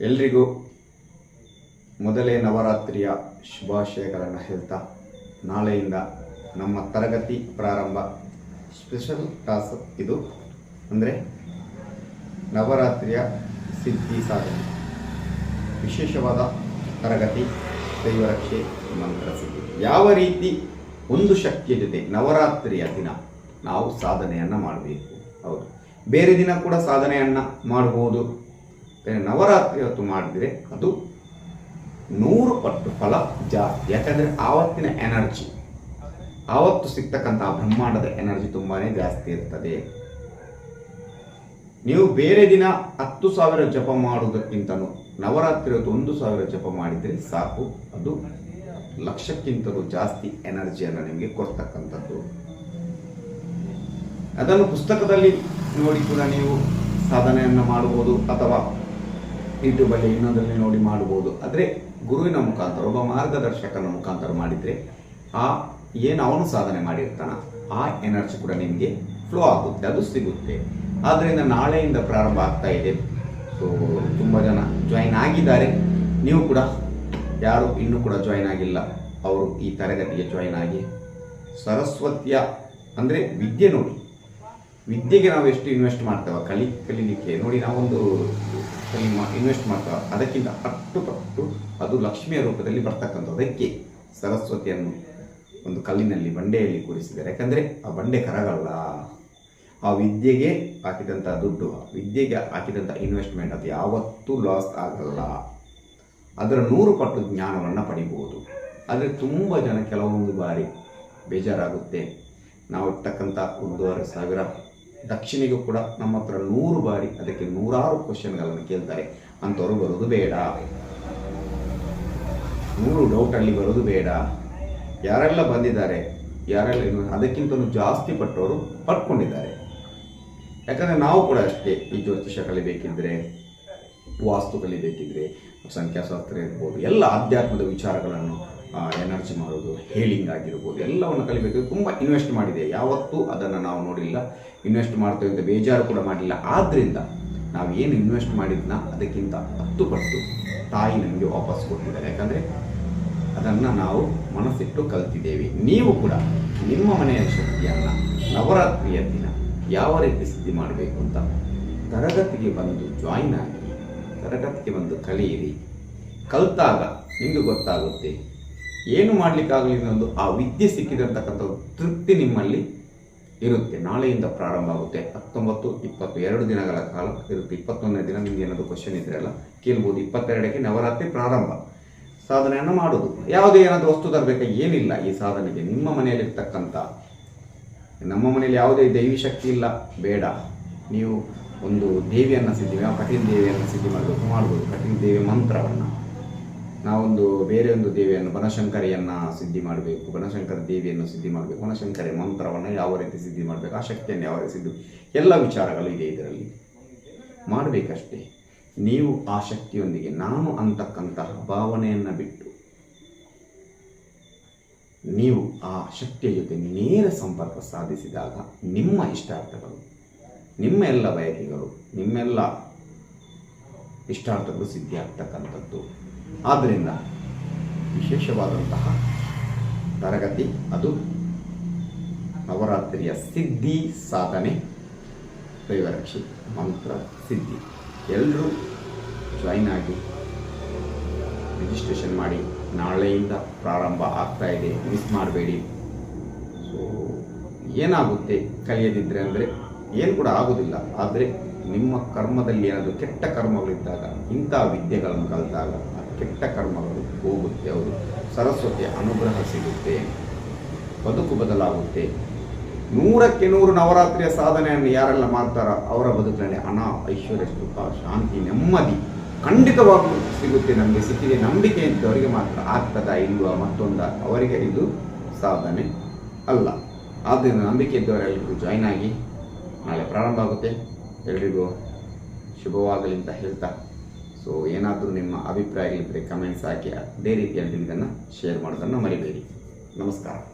ಎಲ್ರಿಗೂ ಮೊದಲೇ ನವರಾತ್ರಿಯ ಶುಭಾಶಯಗಳನ್ನು ಹೇಳ್ತಾ ನಾಳೆಯಿಂದ ನಮ್ಮ ತರಗತಿ ಪ್ರಾರಂಭ. ಸ್ಪೆಷಲ್ ಕ್ಲಾಸ್ ಇದು. ಅಂದರೆ ನವರಾತ್ರಿಯ ಸಿದ್ಧಿ ಸಾಧನೆ. ವಿಶೇಷವಾದ ತರಗತಿ ದೈವರಕ್ಷೆ ಮಂತ್ರ ಸಿದ್ಧಿ. ಯಾವ ರೀತಿ ಒಂದು ಶಕ್ತಿಯ ಜೊತೆ ನವರಾತ್ರಿಯ ದಿನ ನಾವು ಸಾಧನೆಯನ್ನು ಮಾಡಬೇಕು. ಹೌದು. ಬೇರೆ ದಿನ ಕೂಡ ಸಾಧನೆಯನ್ನು ಮಾಡಬಹುದು ನವರಾತ್ರಿ ಹೊತ್ತು ಮಾಡಿದರೆ ಅದು ನೂರು ಪಟ್ಟು ಫಲ ಜಾಸ್ತಿ. ಯಾಕಂದರೆ ಆವತ್ತಿನ ಎನರ್ಜಿ, ಆವತ್ತು ಸಿಗ್ತಕ್ಕಂಥ ಬ್ರಹ್ಮಾಂಡದ ಎನರ್ಜಿ ತುಂಬಾ ಜಾಸ್ತಿ ಇರ್ತದೆ. ನೀವು ಬೇರೆ ದಿನ ಹತ್ತು ಸಾವಿರ ಜಪ ಮಾಡುವುದಕ್ಕಿಂತನೂ, ನವರಾತ್ರಿ ಹೊತ್ತು ಒಂದು ಸಾವಿರ ಜಪ ಮಾಡಿದರೆ ಸಾಕು. ಅದು ಲಕ್ಷಕ್ಕಿಂತಲೂ ಜಾಸ್ತಿ ಎನರ್ಜಿಯನ್ನು ನಿಮಗೆ ಕೊಡ್ತಕ್ಕಂಥದ್ದು. ಅದನ್ನು ಪುಸ್ತಕದಲ್ಲಿ ನೋಡಿ ಕೂಡ ನೀವು ಸಾಧನೆಯನ್ನು ಮಾಡಬಹುದು ಅಥವಾ ಯೂಟ್ಯೂಬಲ್ಲಿ ಇನ್ನೊಂದರಲ್ಲಿ ನೋಡಿ ಮಾಡಬಹುದು. ಆದರೆ ಗುರುವಿನ ಮುಖಾಂತರ, ಒಬ್ಬ ಮಾರ್ಗದರ್ಶಕನ ಮುಖಾಂತರ ಮಾಡಿದರೆ ಆ ಏನು ಅವನು ಸಾಧನೆ ಮಾಡಿರ್ತಾನ, ಆ ಎನರ್ಜಿ ಕೂಡ ನಿಮಗೆ ಫ್ಲೋ ಆಗುತ್ತೆ, ಅದು ಸಿಗುತ್ತೆ. ಆದ್ದರಿಂದ ನಾಳೆಯಿಂದ ಪ್ರಾರಂಭ ಆಗ್ತಾ ಇದೆ. ಸೊ ತುಂಬ ಜನ ಜಾಯಿನ್ ಆಗಿದ್ದಾರೆ. ನೀವು ಕೂಡ, ಯಾರು ಇನ್ನೂ ಕೂಡ ಜಾಯಿನ್ ಆಗಿಲ್ಲ, ಅವರು ಈ ತರಗತಿಗೆ ಜಾಯಿನ್ ಆಗಿ ಸರಸ್ವತಿಯ, ಅಂದರೆ ವಿದ್ಯೆ ನೋಡಿ. ವಿದ್ಯೆಗೆ ನಾವು ಎಷ್ಟು ಇನ್ವೆಸ್ಟ್ ಮಾಡ್ತೇವೆ? ಕಲಿ ಕಲೀಲಿಕ್ಕೆ. ನೋಡಿ, ನಾವೊಂದು ಕಲಿ ಇನ್ವೆಸ್ಟ್ ಮಾಡ್ತಾ ಅದಕ್ಕಿಂತ ಹತ್ತು ಪಟ್ಟು ಅದು ಲಕ್ಷ್ಮಿಯ ರೂಪದಲ್ಲಿ ಬರ್ತಕ್ಕಂಥ ಅದಕ್ಕೆ ಸರಸ್ವತಿಯನ್ನು ಒಂದು ಕಲ್ಲಿನಲ್ಲಿ ಬಂಡೆಯಲ್ಲಿ ಕೂರಿಸಿದ್ದಾರೆ. ಯಾಕಂದರೆ ಆ ಬಂಡೆ ಕರಗಲ್ಲ. ಆ ವಿದ್ಯೆಗೆ ಹಾಕಿದಂಥ ದುಡ್ಡು ವಿದ್ಯೆಗೆ ಹಾಕಿದಂಥ ಇನ್ವೆಸ್ಟ್ಮೆಂಟ್ ಅದು ಯಾವತ್ತೂ ಲಾಸ್ ಆಗಲ್ಲ. ಅದರ ನೂರು ಪಟ್ಟು ಜ್ಞಾನವನ್ನು ಪಡಿಬೋದು ಆದರೆ ತುಂಬ ಜನ ಕೆಲವೊಂದು ಬಾರಿ ಬೇಜಾರಾಗುತ್ತೆ. ನಾವು ಇರ್ತಕ್ಕಂಥ ಒಂದೂವರೆ ಸಾವಿರ ದಕ್ಷಿಣಿಗೂ ಕೂಡ ನಮ್ಮ ಹತ್ರ ನೂರು ಬಾರಿ, ಅದಕ್ಕೆ ನೂರಾರು ಕ್ವಶನ್ಗಳನ್ನು ಕೇಳ್ತಾರೆ. ಅಂಥವ್ರು ಬರೋದು ಬೇಡ. ನೂರು ಡೌಟಲ್ಲಿ ಬರೋದು ಬೇಡ. ಯಾರೆಲ್ಲ ಬಂದಿದ್ದಾರೆ, ಯಾರೆಲ್ಲ ಅದಕ್ಕಿಂತ ಅದಕ್ಕಿಂತಲೂ ಜಾಸ್ತಿ ಪಟ್ಟವರು ಪಡ್ಕೊಂಡಿದ್ದಾರೆ. ಯಾಕಂದರೆ ನಾವು ಕೂಡ ಅಷ್ಟೇ ಈ ಜ್ಯೋತಿಷ ಕಲಿಬೇಕಿದ್ರೆ ವಾಸ್ತು ಕಲಿಬೇಕಿದ್ರೆ ಸಂಖ್ಯಾಶಾಸ್ತ್ರ ಇರ್ಬೋದು, ಎಲ್ಲ ಆಧ್ಯಾತ್ಮದ ವಿಚಾರಗಳನ್ನು ಎನರ್ಜಿ ಮಾಡೋದು, ಹೀಲಿಂಗ್ ಆಗಿರ್ಬೋದು, ಎಲ್ಲವನ್ನು ಕಲಿಬೇಕು. ತುಂಬ ಇನ್ವೆಸ್ಟ್ ಮಾಡಿದೆ. ಯಾವತ್ತೂ ಅದನ್ನು ನಾವು ನೋಡಿಲ್ಲ. ಇನ್ವೆಸ್ಟ್ ಮಾಡ್ತೇವೆ ಅಂತ ಬೇಜಾರು ಕೂಡ ಮಾಡಿಲ್ಲ. ಆದ್ದರಿಂದ ನಾವು ಏನು ಇನ್ವೆಸ್ಟ್ ಮಾಡಿದ್ನ ಅದಕ್ಕಿಂತ ಹತ್ತು ಪಟ್ಟು ತಾಯಿ ನಮಗೆ ವಾಪಸ್ ಕೊಟ್ಟಿದ್ದಾರೆ. ಯಾಕಂದರೆ ಅದನ್ನು ನಾವು ಮನಸ್ಸಿಟ್ಟು ಕಲ್ತಿದ್ದೇವೆ. ನೀವು ಕೂಡ ನಿಮ್ಮ ಮನೆಯ ಶಕ್ತಿಯನ್ನು ನವರಾತ್ರಿಯ ದಿನ ಯಾವ ರೀತಿ ಸಿದ್ಧಿ ಮಾಡಬೇಕು ಅಂತ ತರಗತಿಗೆ ಬಂದು ಜಾಯಿನ್ ಆಗಿ, ತರಗತಿಗೆ ಬಂದು ಕಲಿಯಿರಿ. ಕಲ್ತಾಗ ನಿಮಗೆ ಗೊತ್ತಾಗುತ್ತೆ ಏನು ಮಾಡಲಿಕ್ಕಾಗಲಿಲ್ಲ ಒಂದು ಆ ವಿದ್ಯೆ ಸಿಕ್ಕಿದಂತಕ್ಕಂಥ ತೃಪ್ತಿ ನಿಮ್ಮಲ್ಲಿ ಇರುತ್ತೆ. ನಾಳೆಯಿಂದ ಪ್ರಾರಂಭ ಆಗುತ್ತೆ. ಹತ್ತೊಂಬತ್ತು ಇಪ್ಪತ್ತು ಎರಡು ದಿನಗಳ ಕಾಲ ಇರುತ್ತೆ. ಇಪ್ಪತ್ತೊಂದನೇ ದಿನ ನಿಮ್ಗೆ ಏನಾದರೂ ಕ್ವಶನ್ ಅಲ್ಲ, ಕೇಳ್ಬೋದು. ಇಪ್ಪತ್ತೆರಡಕ್ಕೆ ನವರಾತ್ರಿ ಪ್ರಾರಂಭ. ಸಾಧನೆಯನ್ನು ಮಾಡೋದು. ಯಾವುದೇ ಏನಾದರೂ ವಸ್ತು ತರಬೇಕಾ? ಏನಿಲ್ಲ. ಈ ಸಾಧನೆಗೆ ನಿಮ್ಮ ಮನೆಯಲ್ಲಿರ್ತಕ್ಕಂಥ, ನಮ್ಮ ಮನೆಯಲ್ಲಿ ಯಾವುದೇ ದೈವಿ ಶಕ್ತಿ ಇಲ್ಲ, ಬೇಡ. ನೀವು ಒಂದು ದೇವಿಯನ್ನು ಸಿದ್ಧಿ, ಕಠಿಣ ದೇವಿಯನ್ನು ಸಿದ್ಧಿ ಮಾಡಬೇಕು, ಮಾಡ್ಬೋದು. ಕಠಿಣ ದೇವಿ ಮಂತ್ರವನ್ನು. ನಾವೊಂದು ಬೇರೆ ಒಂದು ದೇವಿಯನ್ನು ಬನಶಂಕರಿಯನ್ನು ಸಿದ್ಧಿ ಮಾಡಬೇಕು, ಬನಶಂಕರ ದೇವಿಯನ್ನು ಸಿದ್ಧಿ ಮಾಡಬೇಕು ಬನಶಂಕರಿ ಮಂತ್ರವನ್ನು ಯಾವ ರೀತಿ ಸಿದ್ಧಿ ಮಾಡಬೇಕು, ಆ ಶಕ್ತಿಯನ್ನು ಯಾವ ರೀತಿ ಸಿದ್ಧಿ ಎಲ್ಲ ವಿಚಾರಗಳು ಇದೆ ಇದರಲ್ಲಿ. ಮಾಡಬೇಕಷ್ಟೇ. ನೀವು ಆ ಶಕ್ತಿಯೊಂದಿಗೆ ನಾನು ಅಂತಕ್ಕಂತಹ ಭಾವನೆಯನ್ನು ಬಿಟ್ಟು ನೀವು ಆ ಶಕ್ತಿಯ ಜೊತೆ ನೇರ ಸಂಪರ್ಕ ಸಾಧಿಸಿದಾಗ ನಿಮ್ಮ ಇಷ್ಟಾರ್ಥಗಳು, ನಿಮ್ಮ ಎಲ್ಲ ಬಯಕೆಗಳು, ನಿಮ್ಮೆಲ್ಲ ಇಷ್ಟಾರ್ಥಗಳು ಸಿದ್ಧಿಯಾಗ್ತಕ್ಕಂಥದ್ದು. ಆದ್ದರಿಂದ ವಿಶೇಷವಾದಂತಹ ತರಗತಿ ಅದು ನವರಾತ್ರಿಯ ಸಿದ್ಧಿ ಸಾಧನೆ, ದೈವರಕ್ಷಿ ಮಂತ್ರ ಸಿದ್ಧಿ. ಎಲ್ಲರೂ ಜಾಯಿನ್ ಆಗಿ ರಿಜಿಸ್ಟ್ರೇಷನ್ ಮಾಡಿ ನಾಳೆಯಿಂದ ಪ್ರಾರಂಭ ಆಗ್ತಾ ಇದೆ ಮಿಸ್ ಮಾಡಬೇಡಿ. ಸೊ ಏನಾಗುತ್ತೆ ಕಲಿಯದಿದ್ದರೆ ಅಂದರೆ ಏನು ಕೂಡ ಆಗೋದಿಲ್ಲ. ಆದರೆ ನಿಮ್ಮ ಕರ್ಮದಲ್ಲಿ ಏನಾದರೂ ಕೆಟ್ಟ ಕರ್ಮಗಳಿದ್ದಾಗ, ಇಂಥ ವಿದ್ಯೆಗಳನ್ನು ಕಲಿತಾಗ ಕೆಟ್ಟ ಕರ್ಮಗಳು ಹೋಗುತ್ತೆ, ಅವರು ಸರಸ್ವತಿಯ ಅನುಗ್ರಹ ಸಿಗುತ್ತೆ, ಬದುಕು ಬದಲಾಗುತ್ತೆ. ನೂರಕ್ಕೆ ನೂರು ನವರಾತ್ರಿಯ ಸಾಧನೆಯನ್ನು ಯಾರೆಲ್ಲ ಮಾಡ್ತಾರೋ ಅವರ ಬದುಕಿನಲ್ಲಿ ಹಣ ಐಶ್ವರ್ಯ ಸುಖ ಶಾಂತಿ, ನೆಮ್ಮದಿ ಖಂಡಿತವಾಗ್ಲೂ ಸಿಗುತ್ತೆ ನಮಗೆ. ಸಿಕ್ಕಿದೆ ನಂಬಿಕೆ ಇದ್ದವರಿಗೆ ಮಾತ್ರ ಆಗ್ತದ ಇಲ್ವಾ? ಮತ್ತೊಂದ, ಅವರಿಗೆ ಇದು ಸಾಧನೆ ಅಲ್ಲ. ಆದ್ದರಿಂದ ನಂಬಿಕೆ ಇದ್ದವರೆಲ್ಲರಿಗೂ ಜಾಯ್ನ್ ಆಗಿ, ನಾಳೆ ಪ್ರಾರಂಭ ಆಗುತ್ತೆ. ಎಲ್ರಿಗೂ ಶುಭವಾಗಲಿ ಅಂತ ಹೇಳ್ತಾ ಸೊ ಏನಾದರೂ ನಿಮ್ಮ ಅಭಿಪ್ರಾಯಗಳಿದ್ದರೆ ಕಮೆಂಟ್ಸ್ ಹಾಕಿ ಅದೇ ರೀತಿಯಲ್ಲಿ ಇದನ್ನು ಶೇರ್ ಮಾಡೋದನ್ನು ಮರಿಬೇಡಿ. ನಮಸ್ಕಾರ.